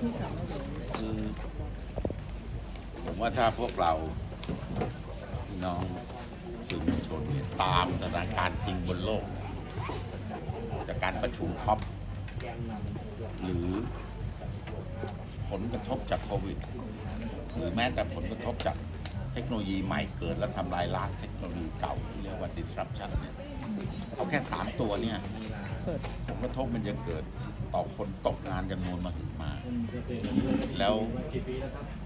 คือผมว่าถ้าพวกเราพี่น้องสื่อมวลชนเนี่ยตามสถานการณ์จริงบนโลก จากการประชุมคอปหรือผลกระทบจากโควิด หรือแม้แต่ผลกระทบจากเทคโนโลยีใหม่เกิดและทำลายล้างเทคโนโลยีเก่าที่เรียกว่า disruption เนี่ยเอาแค่สามตัวเนี่ย เปิดผลกระทบมันจะเกิดต่อคนตกงานจำนวนมหึมาแล้ว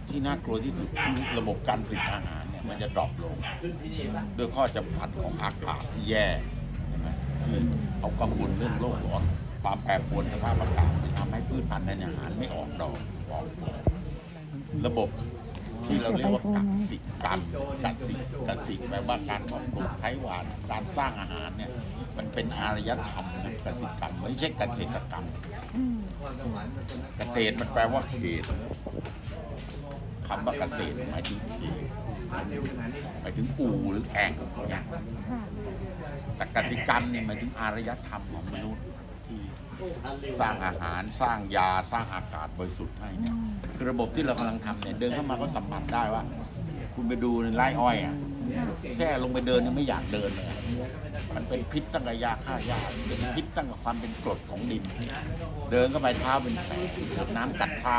ที่น่ากลัวที่สุดคือระบบการผลิตอาหารเนี่ยมันจะดรอปลงด้วยข้อจำกัดของอากาศที่แย่ใช่ไหมที่เขากังวลเรื่องโลกร้อนความแปรปรวนสภาพอากาศที่ทำให้พืชพันธุ์ในอาหารไม่ออกดอกออกผลระบบ ที่เราเรียกว่ากักสิกรรมกักสิกักสิแปลว่าการเพาะปลูกไถหวานการสร้างอาหารเนี่ย มันเป็นอารยธรรมนะกสิกรรมไม่ใช่เกษตรกรรมเกษตรมันแปลว่าเขตคำว่าเกษตรหมายถึงเขตหมายถึงปูหรือแอ่งอย่างแต่กสิกรรมเนี่ยหมายถึงอารยธรรมของมนุษย์ที่ สร้างอาหารสร้างยาสร้างอากาศบริสุทธิ์ให้เนี่ยคือระบบที่เรากำลังทำเนี่ยเดินเข้ามาก็สัมผัสได้ว่า คุณไปดูในไร่อ้อยอะแค่ลงไปเดินยังไม่อยากเดินเลยมันเป็นพิษตั้งแต่ยาฆ่าหญ้าเป็นพิษตั้งแต่ความเป็นกรดของดิน เดินเข้าไปเท้าเป็นแผลเกิดน้ำกัดเท้า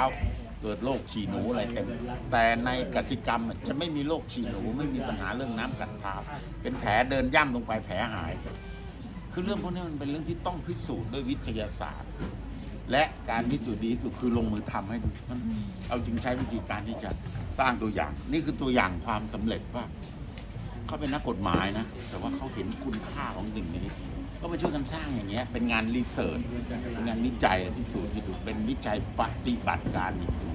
เกิดโรคฉี่หนูอะไรเต็มแต่ในกสิกรรมจะไม่มีโรคฉี่หนูไม่มีปัญหาเรื่องน้ำกัดเท้าเป็นแผลเดินย่ำลงไปแผลหาย คือเรื่องพวกนี้มันเป็นเรื่องที่ต้องพิสูจน์ด้วยวิทยาศาสตร์ และการพิสูจน์ดีที่สุดคือลงมือทำให้ดูมันเอาจริงใช้วิธีการที่จะสร้างตัวอย่าง นี่คือตัวอย่างความสำเร็จว่าเขาเป็นนักกฎหมายนะ แต่ว่าเขาเห็นคุณค่าของสิ่งนี้ก็มาช่วยกันสร้างอย่างเงี้ย เป็นงานรีเสิร์ชเป็นงานวิจัยพิสูจน์ที่ดูเป็นวิจัยปฏิบัติการอีกที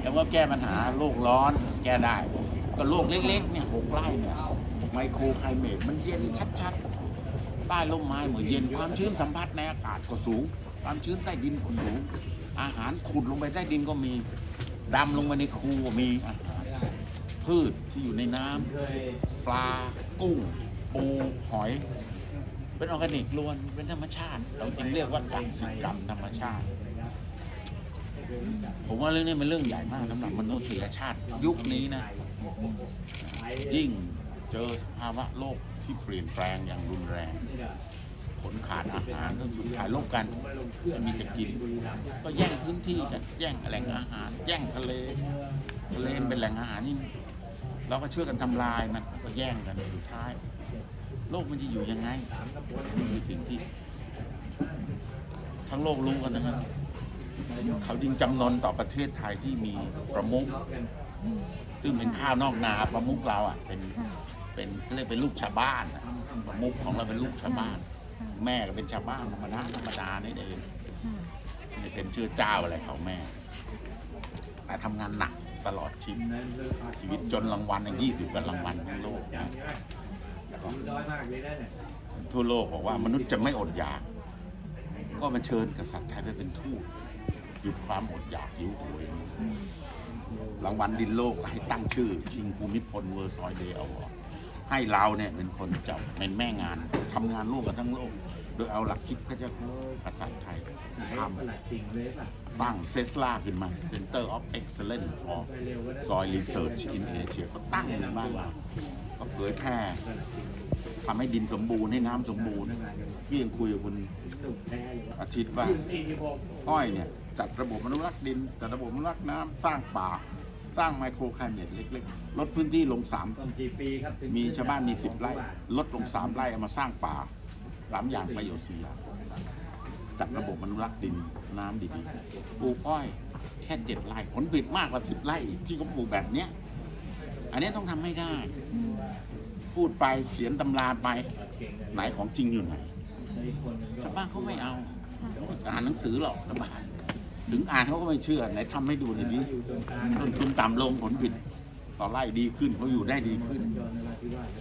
แล้วว่าแก้ปัญหาโลกร้อนแก้ได้ ก็โลกเล็กๆเนี่ยหกไร่เนี่ยไมโครไคลเมตมันเย็นชัดๆใต้ร่มไม้เหมือนเย็นความชื้นสัมผัสในอากาศก็สูง ความชื้นใต้ดินก็สูง อาหารขุดลงไปใต้ดินก็มีดำลงไปในคูก็มีอาหารพืชที่อยู่ในน้ำปลากุ้งปูหอย เป็นออร์แกนิกล้วนเป็นธรรมชาติ เราจึงเรียกว่ากัสิกรรมธรรมชาติ ผมว่าเรื่องนี้เป็นเรื่องใหญ่มากสำหรับมนุษยชาติยุคนี้นะ ยิ่งเจอภาวะโลก ที่เปลี่ยนแปลงอย่างรุนแรงผลขาดอาหารก็สุดท้ายลกกันไม่มีจะกิน ก็แย่งพื้นที่กันแย่งแหล่งอาหาร แย่งทะเลทะเลเป็นแหล่งอาหารนี่เราก็ช่วยกันทำลายมันก็แย่งกันสุดท้าย โลกมันจะอยู่ยังไงนี่คือสิ่งที่ ทั้งโลกรู้กันนะครับเขาจึงจำนนต่อประเทศไทยที่มีประมุขซึ่งเป็นข้าวนอกนาประมุขเราอะเป็น เป็นเขาเรียกเป็นลูกชาวบ้านอะประมุขของเราเป็นลูกชาวบ้าน ค่ะแม่ก็เป็นชาวบ้านธรรมดาธรรมดานี่เองค่ะไม่เป็นชื่อเจ้าอะไรของแม่แต่ทำงานหนักตลอดชีวิตชีวิตจนรางวัลยี่สิบกว่ารางวัลทั้งโลกนะทั่วโลกบอกว่ามนุษย์จะไม่อดอยาก ก็มาเชิญกษัตริย์ไทยไปเป็นทูตหยุดความอดอยากหิวโหย รางวัลดินโลกให้ตั้งชื่อ ชิงภูมิพลเวอร์ซอยเดย์เอา ให้เราเนี่ยเป็นคนจับเป็นแม่งานทำงานร่วมกันทั้งโลก โดยเอาหลักคิดพระเจ้ากษัตริย์ไทยทำตั้งเซสลาขึ้นมา Center of Excellence for Soil Research in Asia ก็ตั้งในบ้านเราก็เผยแพร่ทำให้ดินสมบูรณ์ให้น้ำสมบูรณ์ที่ยังคุยกับคุณอาทิตย์ว่าอ้อยเนี่ย จัดระบบอนุรักษ์ดินจัดระบบอนุรักษ์น้ำสร้างป่า สร้างไมโครไคลเมตเล็กๆ ลดพื้นที่ลงสามกี่ปีครับถึงมีชาวบ้านมีสิบไร่ ลดลงสามไร่เอามาสร้างป่าสามอย่างประโยชน์สี่อย่างจัดระบบอนุรักษ์ดินน้ำดีๆปลูกอ้อยแค่เจ็ดไร่ผลผลิตมากกว่าสิบไร่อีกที่เขาปลูกแบบเนี้ย อันนี้ต้องทำให้ได้ พูดไปเขียนตำราไป ไหนของจริงอยู่ไหนคนหนึ่งก็ชาวบ้านเขาไม่เอาอ่านหนังสือหรอกชาวบ้าน ถึงอ่านเขาก็ไม่เชื่อไหนทำให้ดูหน่อยดิต้นทุนต่ำลงผลผลิตต่อไร่ดีขึ้นเขาอยู่ได้ดีขึ้น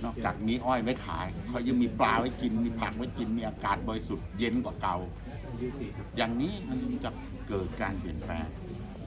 นอกจากมีอ้อยไว้ขายเขายังมีปลาไว้กินมีผักไว้กินมีอากาศบริสุทธิ์เย็นกว่าเก่า อย่างนี้มันจะเกิดการเปลี่ยนแปลง